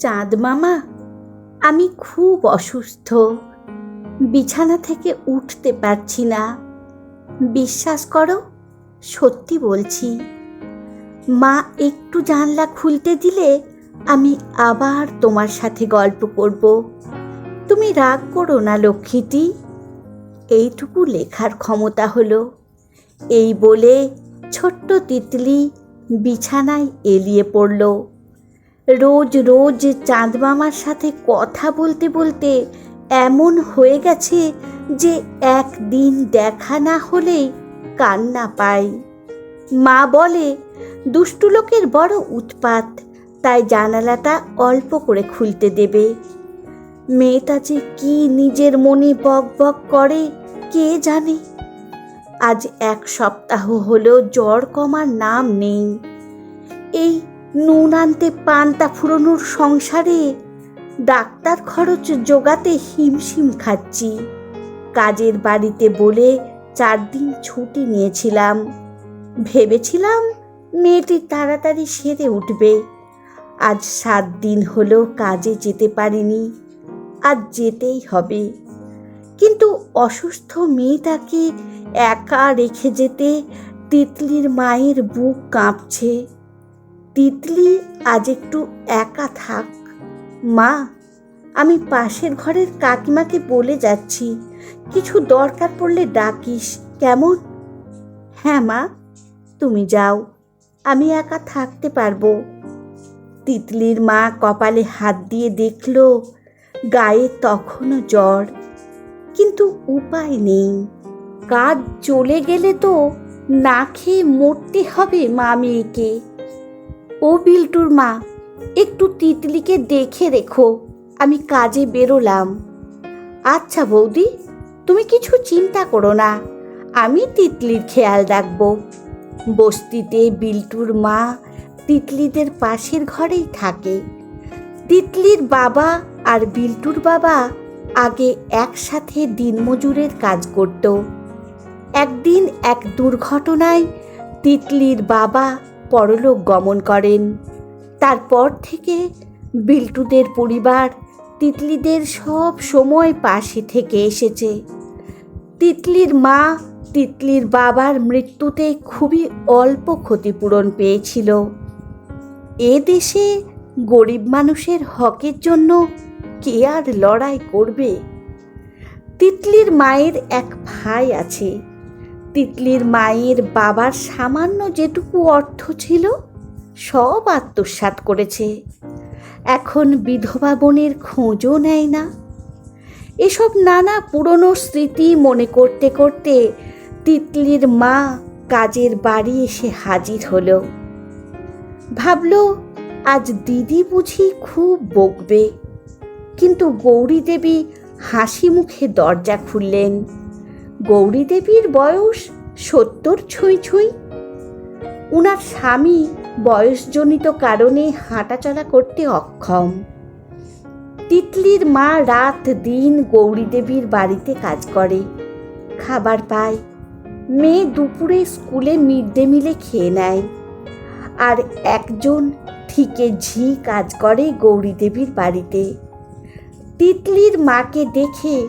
চাঁদ মামা, আমি খুব অসুস্থ। বিছানা থেকে উঠতে পারছি না। বিশ্বাস করো, সত্যি বলছি। মা একটু জানলা খুলতে দিলে আমি আবার তোমার সাথে গল্প করব। তুমি রাগ করো না লক্ষ্মীটি। এইটুকু লেখার ক্ষমতা হলো। এই বলে ছোট্ট তিতলি বিছানায় এলিয়ে পড়ল। রোজ রোজ চাঁদ মামার সাথে কথা বলতে বলতে এমন হয়ে গেছে যে একদিন দেখা না হলেই কান্না পাই মা বলে, দুষ্টু লোকের বড় উৎপাত, তাই জানালাটা অল্প করে খুলতে দেবে। মেয়েটা যে কি নিজের মনে বক বক করে, কে জানে? আজ এক সপ্তাহ হলো জ্বর কমার নাম নেই। এই নুন আনতে পান্তা ফুরোনোর সংসারে। ডাক্তার খরচ জোগাতে হিমশিম খাচ্ছি। কাজের বাড়িতে বলে চার দিন ছুটি নিয়েছিলাম। ভেবেছিলাম মেয়েটি তাড়াতাড়ি সেরে উঠবে। আজ সাত দিন হলো কাজে যেতে পারিনি। আজ যেতেই হবে। কিন্তু অসুস্থ মেয়েটাকে একা রেখে যেতে তিতলির মায়ের বুক কাঁপছে। তিতলি আজ একটু একা থাক। মা, আমি পাশের ঘরের কাকিমাকে বলে যাচ্ছি, কিছু দরকার পড়লে ডাকিস, কেমন? হ্যাঁ মা, তুমি যাও, আমি একা থাকতে পারব। তিতলির মা কপালে হাত দিয়ে দেখল, গায়ে তখনও জ্বর। কিন্তু উপায় নেই, কাজ চলে গেলে তো না খেয়ে মরতে হবে মা মেয়েকে। ও বিল্টুর মা, একটু তিতলিকে দেখে রেখো, আমি কাজে বেরোলাম। আচ্ছা বৌদি, তুমি কিছু চিন্তা করো না, আমি তিতলির খেয়াল রাখব। বস্তিতে বিল্টুর মা তিতলিদের পাশের ঘরেই থাকে। তিতলির বাবা আর বিল্টুর বাবা আগে একসাথে দিনমজুরের কাজ করত। একদিন এক দুর্ঘটনায় তিতলির বাবা পরলোক গমন করেন। তারপর থেকে বিল্টুদের পরিবার তিতলিদের সব সময় পাশে থেকে এসেছে। তিতলির মা তিতলির বাবার মৃত্যুতে খুবই অল্প ক্ষতিপূরণ পেয়েছিল। এ দেশে গরিব মানুষের হকের জন্য কে আর লড়াই করবে? তিতলির মায়ের এক ভাই আছে। তিতলির মায়ের বাবার সামান্য যেটুকু অর্থ ছিল, সব আত্মসাৎ করেছে। এখন বিধবা বোনের খোঁজও নেয় না। এসব নানা পুরনো স্মৃতি মনে করতে করতে তিতলির মা কাজের বাড়ি এসে হাজির হলো। ভাবল, আজ দিদি বুঝি খুব বকবে। কিন্তু গৌরী দেবী হাসি মুখে দরজা খুললেন। গৌরী দেবীর বয়স সত্তর ছুঁই ছুঁই। উনার স্বামী বয়সজনিত কারণে হাঁটাচলা করতে অক্ষম। তিতলির মা রাত দিন গৌরী দেবীর বাড়িতে কাজ করে, খাবার পায়, মেয়ে দুপুরে স্কুলে মিড ডে মিলে খেয়ে নেয়। আর একজন ঠিকে ঝি কাজ করে গৌরী দেবীর বাড়িতে। তিতলির মাকে দেখে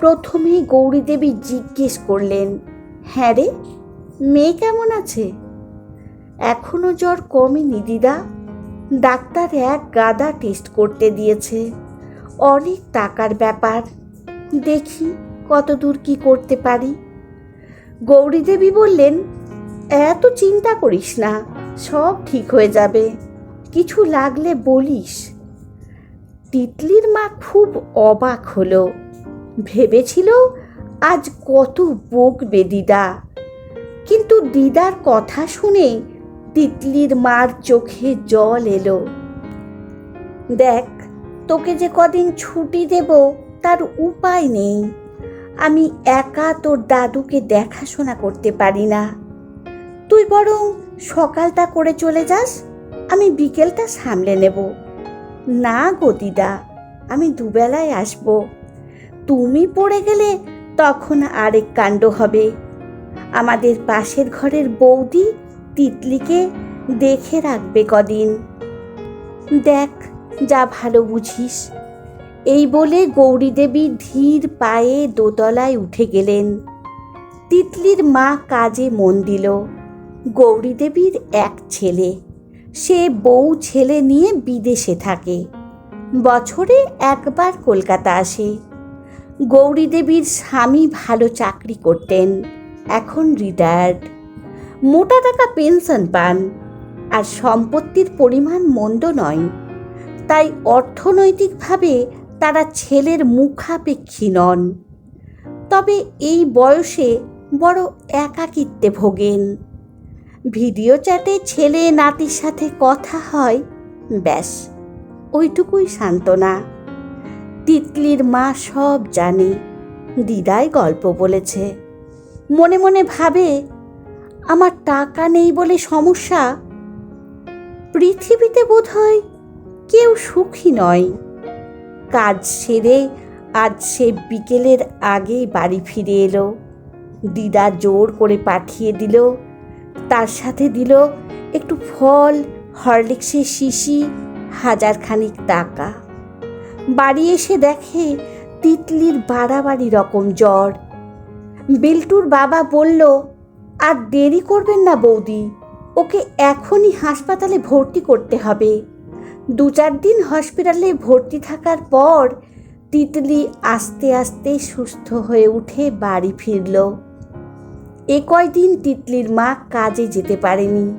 প্রথমে গৌরী দেবী জিজ্ঞেস করলেন হ্যাঁ রে, মেয়ে কেমন আছে? এখনও জ্বর কমেনি দিদা। ডাক্তার এক গাদা টেস্ট করতে দিয়েছে। অনেক টাকার ব্যাপার। দেখি কত দূর কি করতে পারি? গৌরী দেবী বললেন, এত চিন্তা করিস না, সব ঠিক হয়ে যাবে। কিছু লাগলে বলিস। তিতলির মা খুব অবাক হলো। ভেবেছিল আজ কত বকবে দিদা। কিন্তু দিদার কথা শুনে তিতলির মার চোখে জল এলো। দেখ, তোকে যে কদিন ছুটি দেব, তার উপায় নেই। আমি একা তোর দাদুকে দেখাশোনা করতে পারি না। তুই বরং সকালটা করে চলে যাস, আমি বিকেলটা সামলে নেব। না গো দিদা, আমি দুবেলায় আসব। তুমি পড়ে গেলে তখন আরেক কাণ্ড হবে। আমাদের পাশের ঘরের বৌদি তিতলিকে দেখে রাখবে কদিন। দেখ, যা ভালো বুঝিস। এই বলে গৌরী দেবী ধীর পায়ে দোতলায় উঠে গেলেন। তিতলির মা কাজে মন দিল। গৌরী দেবীর এক ছেলে। সে বউ ছেলে নিয়ে বিদেশে থাকে। বছরে একবার কলকাতা আসে। গৌরী দেবীর স্বামী ভালো চাকরি করতেন, এখন রিটায়ার্ড মোটা টাকা পেনশন পান, আর সম্পত্তির পরিমাণ মন্দ নয়, তাই অর্থনৈতিকভাবে তারা ছেলের মুখাপেক্ষী নন। তবে এই বয়সে বড় একাকিত্বে ভোগেন। ভিডিও চ্যাটে ছেলে নাতির সাথে কথা হয়, ব্যাস, ওইটুকুই সান্ত্বনা। তিতলির মা সব জানে। দিদাই গল্প বলেছে। মনে মনে ভাবে, আমার টাকা নেই বলে সমস্যা। পৃথিবীতে বোধহয় কেউ সুখী নয়। কাজ সেরে আজ সে বিকেলের আগেই বাড়ি ফিরে এলো। দিদা জোর করে পাঠিয়ে দিল। তার সাথে দিল একটু ফল, হরলিক্সের শিশি হাজার খানিক টাকা। বাড়ি এসে দেখে তিতলির বাড়াবাড়ি রকম জ্বর। বিল্টুর বাবা বলল, আর দেরি করবেন না বৌদি, ওকে এখনই হাসপাতালে ভর্তি করতে হবে। দু চার দিন হসপিটালে ভর্তি থাকার পর তিতলি আস্তে আস্তে সুস্থ হয়ে উঠে বাড়ি ফিরল। এ কয়দিন তিতলির মা কাজে যেতে পারেনি।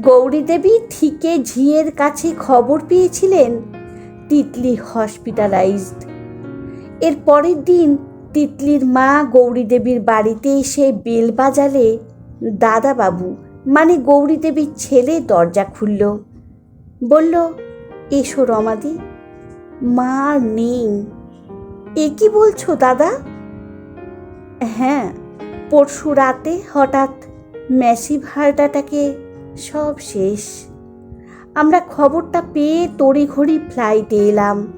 গৌরী দেবী ঠিকে ঝিয়ের কাছে খবর পেয়েছিলেন তিতলি হসপিটালাইজড এর পরের দিন তিতলির মা গৌরী দেবীর বাড়িতে এসে বেল বাজালে, দাদাবাবু মানে গৌরী দেবীর ছেলে দরজা খুলল। বলল, এসো রমাদি, মা নেই। এ কি বলছো দাদা? হ্যাঁ পরশু রাতে হঠাৎ ম্যাসিভ হার্ট অ্যাটাকে সব শেষ। আমরা খবরটা পেয়ে তড়িঘড়ি ফ্লাইটে এলাম।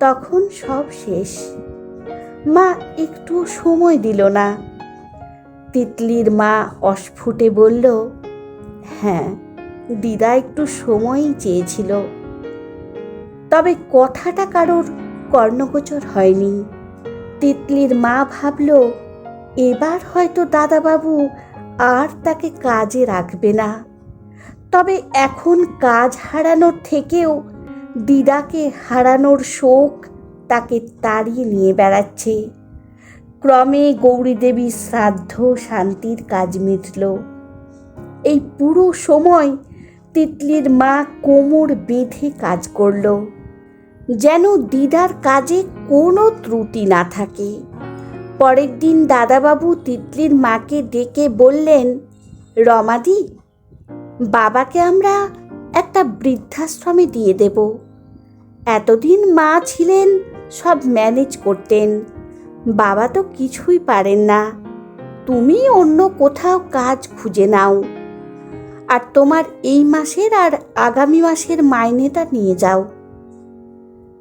তখন সব শেষ। মা একটু সময় দিল না। তিতলির মা অস্ফুটে বলল হ্যাঁ দিদা একটু সময়ই চেয়েছিল। তবে কথাটা কারোর কর্ণগোচর হয়নি। তিতলির মা ভাবল, এবার হয়তো দাদাবাবু আর তাকে কাজে রাখবে না। তবে এখন কাজ হারানোর থেকেও দিদাকে হারানোর শোক তাকে তাড়িয়ে নিয়ে বেড়াচ্ছে। ক্রমে গৌরী দেবীর শ্রাদ্ধ শান্তির কাজ মিটল। এই পুরো সময় তিতলির মা কোমর বেঁধে কাজ করল। যেন দিদার কাজে কোনো ত্রুটি না থাকে। পরের দিন দাদাবাবু তিতলির মাকে ডেকে বললেন, রমাদি বাবাকে আমরা একটা বৃদ্ধাশ্রমে দিয়ে দেব। এতদিন মা ছিলেন, সব ম্যানেজ করতেন। বাবা তো কিছুই পারেন না। তুমি অন্য কোথাও কাজ খুঁজে নাও। আর তোমার এই মাসের আর আগামী মাসের মাইনেটা নিয়ে যাও।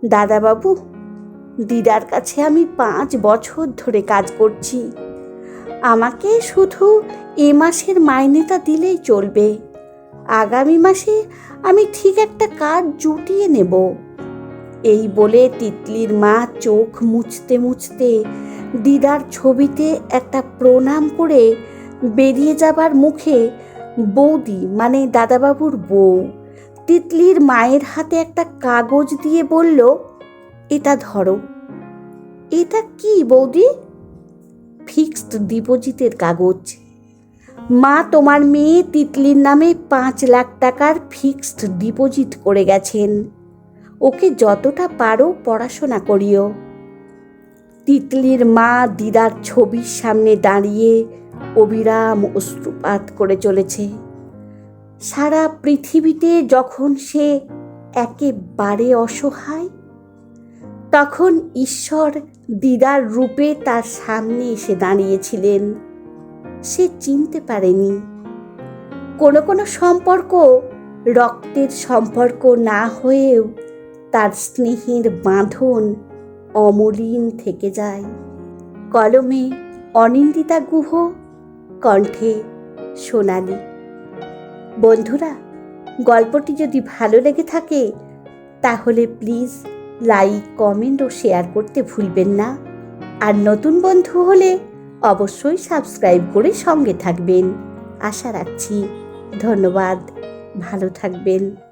দাদাবাবু, দিদার কাছে আমি পাঁচ বছর ধরে কাজ করছি। আমাকে শুধু এ মাসের মাইনেটা দিলেই চলবে। আগামী মাসে আমি ঠিক একটা কাজ জুটিয়ে নেব। এই বলে তিতলির মা চোখ মুছতে মুছতে দিদার ছবিতে একটা প্রণাম করে বেরিয়ে যাবার মুখে বৌদি মানে দাদাবাবুর বউ তিতলির মায়ের হাতে একটা কাগজ দিয়ে বলল, এটা ধরো। এটা কি বৌদি? ফিক্সড ডিপোজিটের কাগজ। মা তোমার মেয়ে তিতলির নামে পাঁচ লাখ টাকার ফিক্সড ডিপোজিট করে গেছেন। ওকে যতটা পারো পড়াশোনা করিও। তিতলির মা দিদার ছবির সামনে দাঁড়িয়ে অবিরাম অশ্রুপাত করে চলেছে। সারা পৃথিবীতে যখন সে একেবারে অসহায়, তখন ঈশ্বর দিদার রূপে তার সামনে এসে দাঁড়িয়েছিলেন। সে চিনতে পারেনি। কোনো কোনো সম্পর্ক রক্তের সম্পর্ক না হয়েও তার স্নেহের বাঁধন অমলিন থেকে যায়। কলমে অনিন্দিতা গুহ কণ্ঠে সোনালি। বন্ধুরা, গল্পটি যদি ভালো লেগে থাকে, তাহলে প্লিজ লাইক, কমেন্ট ও শেয়ার করতে ভুলবেন না। আর নতুন বন্ধু হলে অবশ্যই সাবস্ক্রাইব করে সঙ্গে থাকবেন। আশা রাখছি। ধন্যবাদ। ভালো থাকবেন।